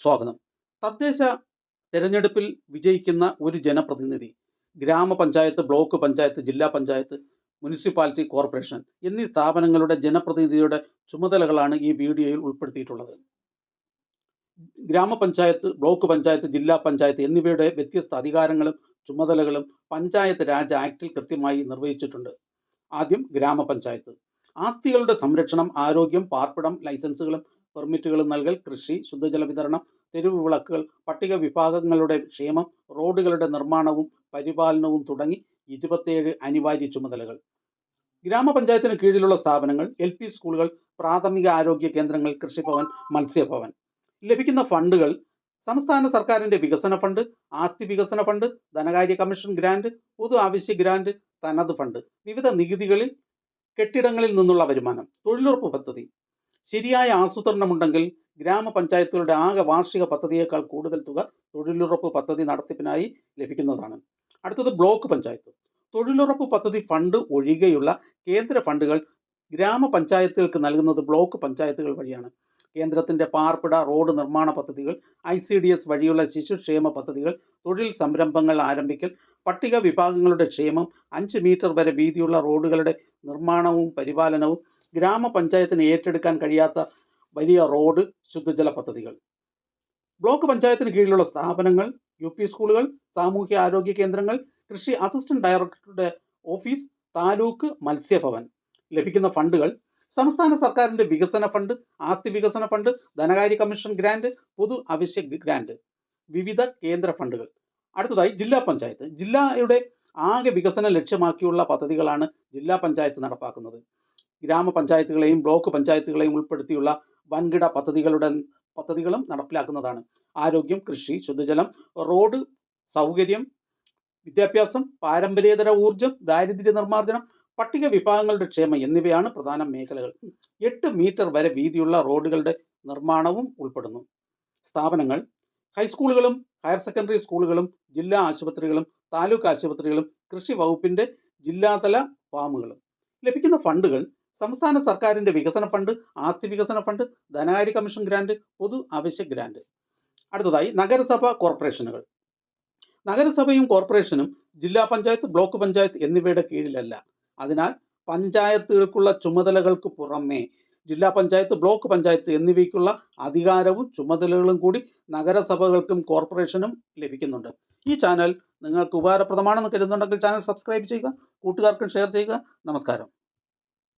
സ്വാഗതം. തദ്ദേശ തെരഞ്ഞെടുപ്പിൽ വിജയിക്കുന്ന ഒരു ജനപ്രതിനിധി ഗ്രാമപഞ്ചായത്ത് ബ്ലോക്ക് പഞ്ചായത്ത് ജില്ലാ പഞ്ചായത്ത് മുനിസിപ്പാലിറ്റി കോർപ്പറേഷൻ എന്നീ സ്ഥാപനങ്ങളുടെ ജനപ്രതിനിധിയുടെ ചുമതലകളാണ് ഈ വീഡിയോയിൽ ഉൾപ്പെടുത്തിയിട്ടുള്ളത്. ഗ്രാമപഞ്ചായത്ത് ബ്ലോക്ക് പഞ്ചായത്ത് ജില്ലാ പഞ്ചായത്ത് എന്നിവയുടെ വ്യത്യസ്ത അധികാരങ്ങളും ചുമതലകളും പഞ്ചായത്ത് രാജ് ആക്ടിൽ കൃത്യമായി നിർവഹിച്ചിട്ടുണ്ട്. ആദ്യം ഗ്രാമപഞ്ചായത്ത്. ആസ്തികളുടെ സംരക്ഷണം ആരോഗ്യം പാർപ്പിടം ലൈസൻസുകളും പെർമിറ്റുകളും നൽകൽ കൃഷി ശുദ്ധജല വിതരണം തെരുവ് വിളക്കുകൾ പട്ടിക വിഭാഗങ്ങളുടെ ക്ഷേമം റോഡുകളുടെ നിർമ്മാണവും പരിപാലനവും തുടങ്ങി ഇരുപത്തിയേഴ് അനിവാര്യ ചുമതലകൾ. ഗ്രാമപഞ്ചായത്തിന് കീഴിലുള്ള സ്ഥാപനങ്ങൾ എൽ പി സ്കൂളുകൾ പ്രാഥമിക ആരോഗ്യ കേന്ദ്രങ്ങൾ കൃഷിഭവൻ മത്സ്യഭവൻ. ലഭിക്കുന്ന ഫണ്ടുകൾ സംസ്ഥാന സർക്കാരിന്റെ വികസന ഫണ്ട് ആസ്തി വികസന ഫണ്ട് ധനകാര്യ കമ്മീഷൻ ഗ്രാന്റ് പൊതു ആവശ്യ ഗ്രാന്റ് തനത് ഫണ്ട്. വിവിധ നികുതികളിൽ കെട്ടിടങ്ങളിൽ നിന്നുള്ള വരുമാനം തൊഴിലുറപ്പ് പദ്ധതി ശരിയായ ആസൂത്രണമുണ്ടെങ്കിൽ ഗ്രാമപഞ്ചായത്തുകളുടെ ആകെ വാർഷിക പദ്ധതിയേക്കാൾ കൂടുതൽ തുക തൊഴിലുറപ്പ് പദ്ധതി നടത്തിപ്പിനായി ലഭിക്കുന്നതാണ്. അടുത്തത് ബ്ലോക്ക് പഞ്ചായത്ത്. തൊഴിലുറപ്പ് പദ്ധതി ഫണ്ട് ഒഴികെയുള്ള കേന്ദ്ര ഫണ്ടുകൾ ഗ്രാമപഞ്ചായത്തുകൾക്ക് നൽകുന്നത് ബ്ലോക്ക് പഞ്ചായത്തുകൾ വഴിയാണ്. കേന്ദ്രത്തിന്റെ പാർപ്പിട റോഡ് നിർമ്മാണ പദ്ധതികൾ ഐ സി ഡി എസ് വഴിയുള്ള ശിശുക്ഷേമ പദ്ധതികൾ തൊഴിൽ സംരംഭങ്ങൾ ആരംഭിക്കൽ പട്ടിക വിഭാഗങ്ങളുടെ ക്ഷേമം അഞ്ച് മീറ്റർ വരെ വീതിയുള്ള റോഡുകളുടെ നിർമ്മാണവും പരിപാലനവും ഗ്രാമപഞ്ചായത്തിന് ഏറ്റെടുക്കാൻ കഴിയാത്ത വലിയ റോഡ് ശുദ്ധജല പദ്ധതികൾ. ബ്ലോക്ക് പഞ്ചായത്തിന് കീഴിലുള്ള സ്ഥാപനങ്ങൾ യു പി സ്കൂളുകൾ സാമൂഹ്യ ആരോഗ്യ കേന്ദ്രങ്ങൾ കൃഷി അസിസ്റ്റന്റ് ഡയറക്ടറുടെ ഓഫീസ് താലൂക്ക് മത്സ്യഭവൻ ലഭിക്കുന്ന ഫണ്ടുകൾ സംസ്ഥാന സർക്കാരിന്റെ വികസന ഫണ്ട് ആസ്തി വികസന ഫണ്ട് ധനകാര്യ കമ്മീഷൻ ഗ്രാന്റ് പൊതു അവശ്യ ഗ്രാന്റ് വിവിധ കേന്ദ്ര ഫണ്ടുകൾ. അടുത്തതായി ജില്ലാ പഞ്ചായത്ത്. ജില്ലയുടെ ആകെ വികസനം ലക്ഷ്യമാക്കിയുള്ള പദ്ധതികളാണ് ജില്ലാ പഞ്ചായത്ത് നടപ്പാക്കുന്നത്. ഗ്രാമപഞ്ചായത്തുകളെയും ബ്ലോക്ക് പഞ്ചായത്തുകളെയും ഉൾപ്പെടുത്തിയുള്ള വൻകിട പദ്ധതികളുടെ പദ്ധതികളും നടപ്പിലാക്കുന്നതാണ്. ആരോഗ്യം കൃഷി ശുദ്ധജലം റോഡ് സൗകര്യം വിദ്യാഭ്യാസം പാരമ്പര്യേതര ഊർജം ദാരിദ്ര്യ നിർമ്മാർജനം പട്ടിക വിഭാഗങ്ങളുടെ ക്ഷേമം എന്നിവയാണ് പ്രധാന മേഖലകൾ. എട്ട് മീറ്റർ വരെ വീതിയുള്ള റോഡുകളുടെ നിർമ്മാണവും ഉൾപ്പെടുന്നു. സ്ഥാപനങ്ങൾ ഹൈസ്കൂളുകളും ഹയർ സെക്കൻഡറി സ്കൂളുകളും ജില്ലാ ആശുപത്രികളും താലൂക്ക് ആശുപത്രികളും കൃഷി വകുപ്പിന്റെ ജില്ലാതല ഫാമുകളും. ലഭിക്കുന്ന ഫണ്ടുകൾ സംസ്ഥാന സർക്കാരിന്റെ വികസന ഫണ്ട് ആസ്തി വികസന ഫണ്ട് ധനകാര്യ കമ്മീഷൻ ഗ്രാൻഡ് പൊതു ആവശ്യ ഗ്രാൻഡ് അടുത്തതായി നഗരസഭ കോർപ്പറേഷനുകൾ. നഗരസഭയും കോർപ്പറേഷനും ജില്ലാ പഞ്ചായത്ത് ബ്ലോക്ക് പഞ്ചായത്ത് എന്നിവയുടെ കീഴിലല്ല. അതിനാൽ പഞ്ചായത്തുകൾക്കുള്ള ചുമതലകൾക്ക് പുറമേ ജില്ലാ പഞ്ചായത്ത് ബ്ലോക്ക് പഞ്ചായത്ത് എന്നിവയ്ക്കുള്ള അധികാരവും ചുമതലകളും കൂടി നഗരസഭകൾക്കും കോർപ്പറേഷനും ലഭിക്കുന്നുണ്ട്. ഈ ചാനൽ നിങ്ങൾക്ക് ഉപകാരപ്രദമാണെന്ന് കരുതുന്നുണ്ടെങ്കിൽ ചാനൽ സബ്സ്ക്രൈബ് ചെയ്യുക കൂട്ടുകാർക്കും ഷെയർ ചെയ്യുക. നമസ്കാരം.